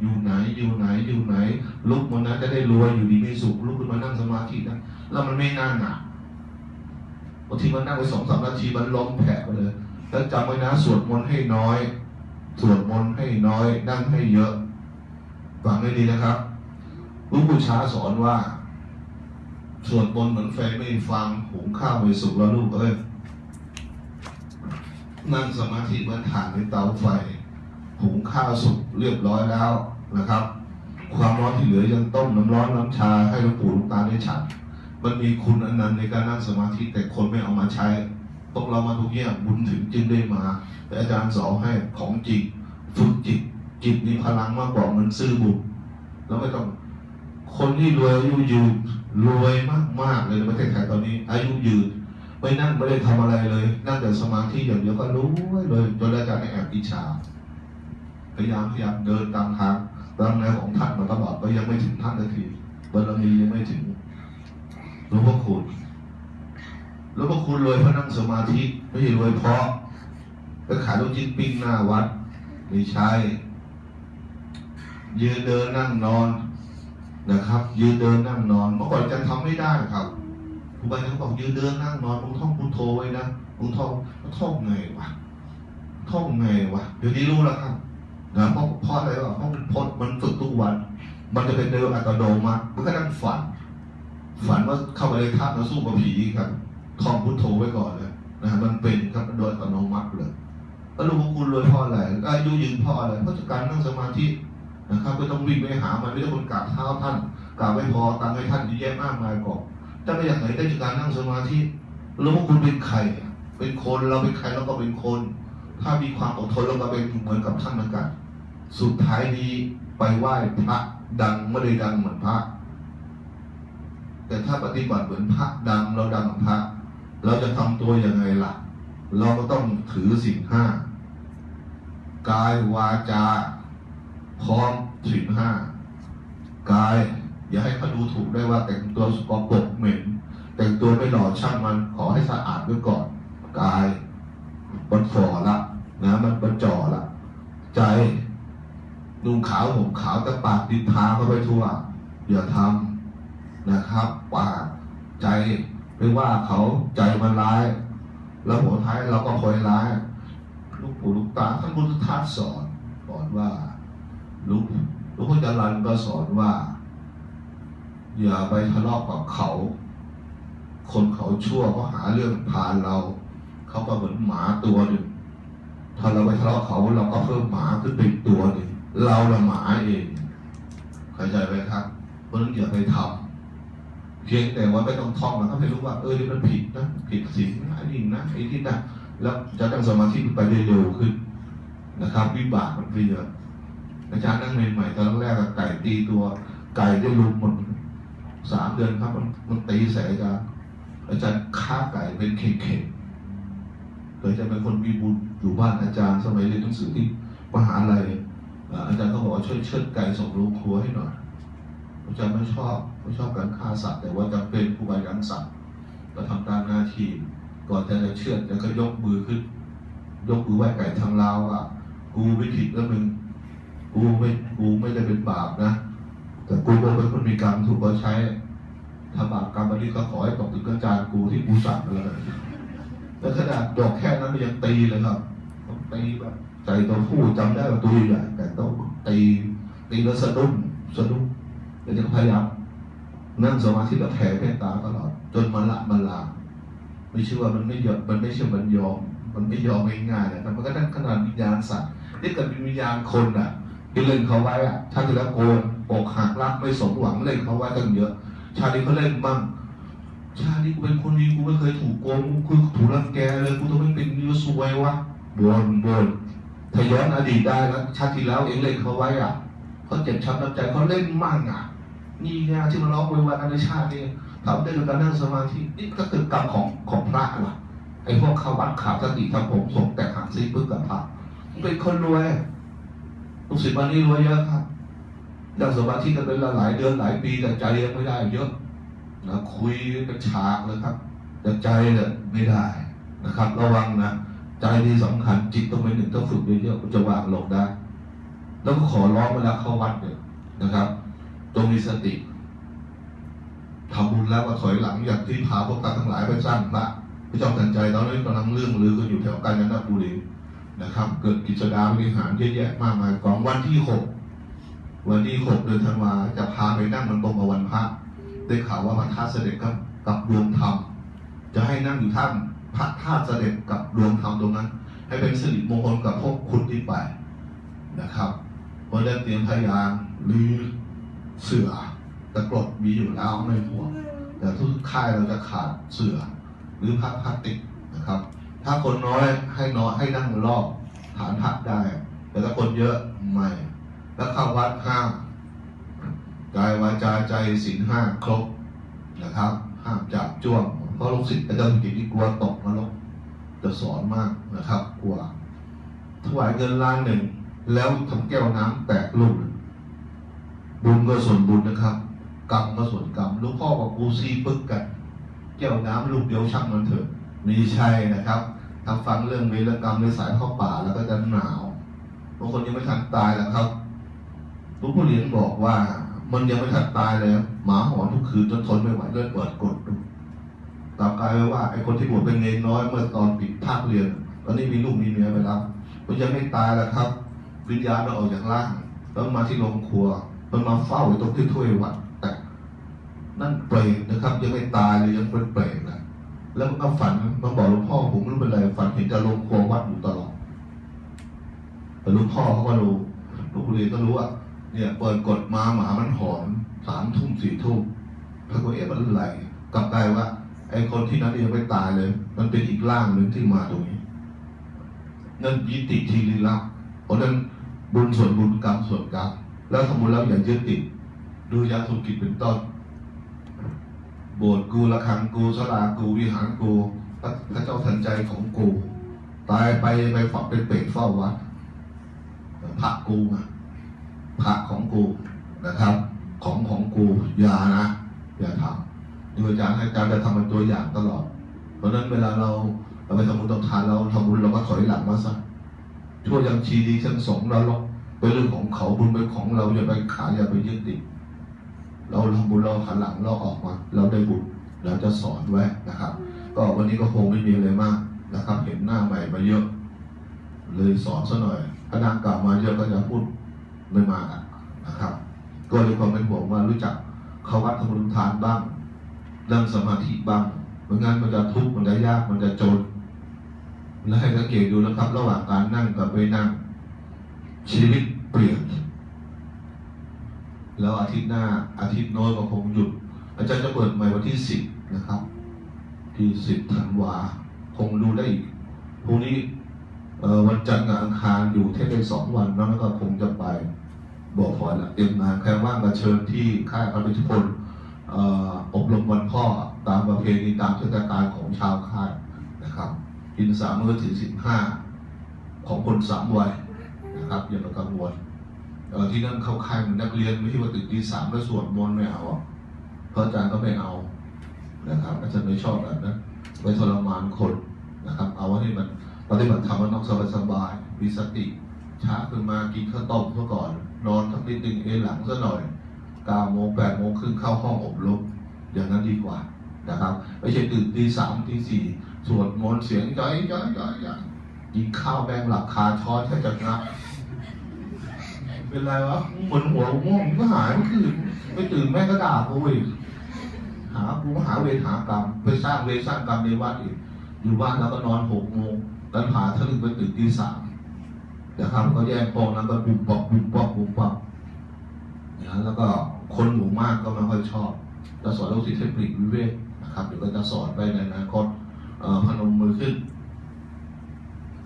อยู่ไหนอยู่ไหนอยู่ไหน ลุกมันนะจะได้รวยอยู่ดีมีสุขลุกขึ้นมานั่งสมาธินะแล้วมันไม่นั่งอะบางทีมันนั่งไปสองสามนาทีมันล้มแผลไปเลย แล้วจำไว้นะสวดมนต์ให้น้อยสวดมนต์ให้น้อย นั่งให้เยอะฟังให้ดีนะครับหลุงปู่ช้าสอนว่าสวดมนต์เหมือนไฟไม่ฟังหุงข้าวไม่สุกแล้วลูกเอ้ยนั่งสมาธิมือนถ่านในเตาไฟ หุงข้าวสุกเรียบร้อยแล้วนะครับ ความร้อนที่เหลือยังต้มน้ำร้อนน้ำชาให้หลวงปู่หลวงตาได้ฉัน มันมีคุณอันนั้นในการนั่งสมาธิแต่คนไม่เอามาใช้พวกเรามาทุกอย่างบุญถึงจึงได้มา แต่อาจารย์สอนให้ของจิตฝึกจิตจิตมีพลังมากกว่าเงินซื้อบุญแล้วไม่ต้องคนที่รวยอายุยืนรวยมากๆเลยในประเทศไทยตอนนี้ อายุยืนไม่นั่งไม่ได้ทำอะไรเลย นั่งแต่สมาธิอย่างเดียวก็รู้เลยจนอาจารย์แอบอิจฉา ยายามพยายามเดินตามทางตามแนวของท่านมาตลอดก็ยังไม่ถึงท่านสักทีบารมียังไม่ถึงหลวงพ่อคุณหลวงพ่อคุณรวยเพราะนั่งสมาธิไม่ใช่รวยเพราะไปขายลูกชิ้นปิ้งหน้าวัดไม่ใช่ยืนเดินนั่งนอนนะครับ ยืนเดินนั่งนอน เมื่อก่อนจะทำไม่ได้ครับครูบาอาจารย์บอกยืนเดินนั่งนอนมึงท่องพุทโธไว้นะมึงท่องท่องไงวะท่องไงวะเดี๋ยวนี้รู้แล้วครับ นะเพราะเพราะอะไรวะเพราะมันพดมันฝึกทุกวัน มันจะเป็นเดิมอัตโนมัติมันก็นั่งฝัน ฝันว่าเข้าไปในถ้ำแล้วสู้กับผีครับท่องพุทโธไว้ก่อนเลยนะฮะมันเป็นครับโดยอัตโนมัติเลยแล้วหลวงพ่อคุณรวยพ่ออะไรอายุยืนพ่ออะไรเพราะจากการนั่งสมาธินะครับไม่ต้องวิ่งไปหามันไม่ต้องคนกราบเท้าท่านกราบไม่พอตังให้ท่านเยอะแยะมากมายก่อนจะไปอยากไหนได้จากการนั่งสมาธิหลวงพ่อคุณเป็นใครเป็นคนเราเป็นใครเราก็เป็นคน ถ้ามีความอดทนเราก็เป็นเหมือนกับท่านเหมือนกัน สุดท้ายนี้ไปไหว้พระดังไม่ได้ดังเหมือนพระ แต่ถ้าปฏิบัติเหมือนพระดังเราดังเหมือนพระ เราจะทำตัวยังไงล่ะ เราก็ต้องถือสิ่งห้ากายวาจา พร้อมสิ่งห้ากาย อย่าให้เขาดูถูกได้ว่าแต่งตัวสกปรกเหม็นแต่งตัวไม่หล่อช่างมันขอให้สะอาดไว้ก่อนกายมันฝ่อละนะมันมันจ่อละใจ นุ่งขาวห่มขาวแต่ปากดินทาเข้าไปทั่วอย่าทำนะครับปากใจไม่ว่าเขาใจมันร้าย แล้วหัวท้ายเราก็คอยร้าย ลูกปู่ลูกตาท่านพุทธทาสสอนสอนว่าลูกลูกพุทธจรันก็สอนว่า อย่าไปทะเลาะกับเขา คนเขาชั่วเขาหาเรื่องพานเรา เขาก็เหมือนหมาตัวหนึ่งถ้าเราไปทะเลาะเขาเราก็เพิ่มหมาขึ้นไปอีกตัวหนึ่ง เราละหมาเองเข้าใจไหมครับ เพราะนั้นอย่าไปทำเพียงแต่ว่าไม่ต้องท่องนะครับให้รู้ว่าเออนี่มันผิดนะผิดศีลนะไอ้นี่นะไอ้ที่นะแล้วจะตั้งสมาธิไปเร็วขึ้นนะครับ วิบากมันเยอะอาจารย์นั่งใหม่ๆตอนแรกๆไก่ตีตัวไก่ได้ลุมหมดสามเดือนครับ มันมันตีใส่อาจารย์อาจารย์ฆ่าไก่เป็นเข่งๆเคยจะเป็นคนมีบุญอยู่บ้านอาจารย์สมัยเรียนหนังสือที่มหาลัย อาจารย์ก็บอกว่าช่วยเชิดไก่ส่งโรงครัวให้หน่อยอาจารย์ไม่ชอบไม่ชอบการฆ่าสัตว์แต่ว่าจำเป็นครูบาอาจารสั่งก็ทำตามหน้าที่ก่อนจะจะเชือดแล้วก็ยกมือขึ้น ยกมือไหว้ไก่ทางลาวอะกูไม่ผิดแล้วมึงกูไม่กูไม่ได้เป็นบาปนะ แต่กูก็เป็นคนมีกรรมถูกเขาใช้ถ้าบาปกรรมอันนี้ก็ขอให้ตกถึงอาจารย์กูที่กูสั่งแล้วกันแล้วขนาดดอกแค่นั้นมันยังตีเลยครับต้องตีแบบ ใจตัวผู้จำได้ว่าตัวใหญ่แต่ต้องตีตีแล้วสะดุ้งสะดุ้งเดี๋ยวจะพยายามนั่งสมาธิแบบแผ่เมตตาตลอด จนมันละมันลาไม่ใช่ว่ามันไม่ยอมมันไม่ใช่มันยอม มันไม่ยอมง่ายๆนะแต่มันก็นั่งขนาดวิญญาณสัตว์นี่เกิดวิญญาณคนอะที่เล่นเขาไว้อะชาติแล้วโกนอกหักรักไม่สมหวังเล่นเขาไว้ตั้งเยอะ ชาตินี้เขาเล่นบ้างชาตินี้กูเป็นคนดีกูไม่เคยถูกโกงกูถูกรังแกเลยกูต้องไม่เป็นนิ้วซวยวะบนบน ถ้าย้อนอดีตได้แล้วชาติที่แล้วเองเล่นเขาไว้อะเขาเจ็บช้ำน้ำใจเขาเล่นมั่งอะ นี่ไงที่มันร้องโวยวายกันในชาตินี้ทำได้ด้วยการนั่งสมาธินี่ก็คือกรรมของของพระว่ะไอ้พวกข้าวัดขาดสติทำผมส่งแต่หางซีพึ่งกับพระเป็นคนรวยลูกศิษย์วันนี้รวยเยอะครับนั่งสมาธิกันเป็นหลายเดือนหลายปีแต่ใจยังไม่ได้เยอะนะคุยเป็นฉากเลยครับแต่ใจเนี่ยไม่ได้นะครับ ระวังนะ ใจที่สำคัญจิตต้องเป็นหนึ่งต้องฝึกเยอะๆจะวางลงได้ แล้วก็ขอร้องเวลาเข้าวัดเนี่ยนะครับจงมีสติทำบุญแล้วก็ถอยหลังอย่างที่พาพวกตาทั้งหลายไปสร้างพระพระเจ้าทันใจตอนนี้กำลังเรื่องลือกันอยู่แถวกาญจนบุรีนะครับ เกิดกิจดาบริหารเยอะแยะมากมายของวันที่หกวันที่หกเดือนธันวาจะพาไปนั่งมันตรงกับวันพระได้ข่าวว่าพระธาตุเสด็จกับกับดวงธรรมจะให้นั่งอยู่ท่าม พระธาตุเสด็จกับดวงธรรมตรงนั้น ให้เป็นสิริมงคลกับพวกคุณที่ไปนะครับวันนี้เตรียมพยานหรือเสือตะกรดมีอยู่แล้วไม่ห่วงแต่ทุกค่ายเราจะขาดเสือหรือพระพลาสติกนะครับ ถ้าคนน้อยให้น้อยให้นั่งรอบฐานพักได้ แต่ถ้าคนเยอะไม่แล้วเข้าวัดห้ามกายวาจาใจศีลห้าครบนะครับ ห้ามจับจ้วง ราะลูกศิษย์อาจารย์สุกิตที่กลัวตกนรกจะสอนมากนะครับกลัวถวายเงินล้านหนึ่ง แล้วทำแก้วน้ำแตกลูกบุญก็ส่วนบุญนะครับ กรรมก็ส่วนกรรมลูกพ่อกับกูซีปึกกันแก้วน้ำลูกเดียวช่างมันเถอะมีใช่นะครับถ้าฟังเรื่องเวรกรรมในสายเข้าป่าแล้วก็จะหนาวบางคนยังไม่ทันตายแล้วครับลูกผู้เลี้ยงบอกว่า มันยังไม่ทันตายเลยหมาหอนทุกคืนจนทนไม่ไหวเลือดเปิดกดดู ตามกายไว้ว่าไอ้คนที่บวชเป็นเนรน้อยเมื่อตอนปิดภาคเรียน ตอนนี้มีลูกมีเมียไปแล้วมันยังไม่ตายแล้วครับ วิญญาณมันออกจากร่างแล้วมาที่โรงครัว มันมาเฝ้าอยู่ตรงที่ถ้วยวัดแต่นั่นเปรตนะครับ ยังไม่ตายเลยยังเป็นเปรตนะแล้วมันก็ฝันมันบอกหลวงพ่อผมไม่รู้เป็นไรฝันเห็นแต่โรงครัววัดอยู่ตลอดแต่หลวงพ่อเขาก็รู้ลวงปู่เรียนก็รู้ว่าเนี่ยเปิดกดมาหมามันหอนสามทุ่มสี่ทุ่มพระกุเอ๋มันไหลกลับกลายว่า ไอ้คนที่นั้นยังไม่ตายเลย มันเป็นอีกร่างหนึ่งที่มาตรงนี้ นั่นยิติทีลิลับเพราะนั้นบุญส่วนบุญกรรมส่วนกรรมแล้วทำบุญแล้วอย่ายึดติดดูยาสุกิจเป็นต้นโบสถ์กูระฆังกูสลากูวิหารกูพระเจ้าทันใจของกู ตายไปไปฝักเป็นเปรตเฝ้าวัดพระกูอะพระของกูนะครับ ของของกูอย่านะ อย่าทำ ดูอาจารย์ให้อาจารย์จะทำเป็นตัวอย่างตลอด เพราะฉะนั้นเวลาเราเราไปทำบุญตองทานเราทำบุญเราก็ถอยหลังมาซะช่วยยังชีดีชั้นสงเราหรอกเป็นเรื่องของเขาบุญเป็นของเราอย่าไปขายอย่าไปยึดติดเราทำบุญเราหันหลังเราออกมา เราได้บุญเราจะสอนไว้นะครับ ก็วันนี้ก็คงไม่มีอะไรมากนะครับ เห็นหน้าใหม่มาเยอะ เลยสอนซะหน่อยถ้านางกลับมาเยอะก็จะพูดไม่มากนะครับ ก็เลยความเป็นห่วงว่ารู้จักเขาวัดทำบุญทานบ้าง นั่งสมาธิบ้างไม่งั้นมันจะทุกข์มันจะยากมันจะจนและให้สังเกตดูนะครับ ระหว่างการนั่งกับไม่นั่ง ชีวิตเปลี่ยน แล้วอาทิตย์หน้าอาทิตย์น้นก็คงหยุด อาจารย์จะเปิดใหม่วันที่สิบนะครับ ที่สิบธันวาคงดูได้อีกพรุ่งนี้วันจันทร์กับอังคารอยู่เทศได้สองวันแล้วก็คงจะไปบอกฝอยละเตรียมงานใครว่างก็เชิญที่ค่ายพระพิทพล อบรมวันพ่อตามประเพณีตามเทศกาลของชาวค่ายนะครับกินสามมื้อถึงสิบห้าของคนสามวัยนะครับอย่าไปกังวลที่นั่นเข้าค่ายเหมือนนักเรียนไม่ใช่ว่าตื่นตีสามแล้วสวดมนต์ไม่เอาเพราะอาจารย์ก็ไม่เอานะครับอาจารย์ไม่ชอบแบบนั้นไปทรมานคนนะครับ เอาว่าให้มันปฏิบัติธรรมมันต้องสบายๆมีสติช้าขึ้นมากินข้าวต้มซะก่อน นอนสักนิดหนึ่งเอหลังซะหน่อย ก้าโมงแปดโมงครึ่งเข้าห้องอบรมอย่างนั้นดีกว่านะครับไม่ใช่ตื่นตีสามตีสี่สวดมนต์เสียงจ้อยจ้อยจ้อยจ้อยกินข้าวแบงหลับคาช้อนแค่จะงับเป็นไรวะเหมือนหัวง่วงก็หายเมื่อคืนไม่ตื่นแม่ก็ด่ากูอีกหากูหาเวรหากรรมไปสร้างเวรสร้างกรรมในวัดอีกอยู่บ้านแล้วก็นอนหกโมงแล้วหาทะลึ่งไปตื่นตีสามนะครับก็แยกโปองแล้วก็บุบปอกบุบปอกบุบปอกนะแล้วก็ คนหมู่มากก็ไม่ค่อยชอบจะสอนลูกศิษย์ให้ปลีกวิเวกนะครับเดี๋ยวก็จะสอนไปในอนาคตพนมมือขึ้น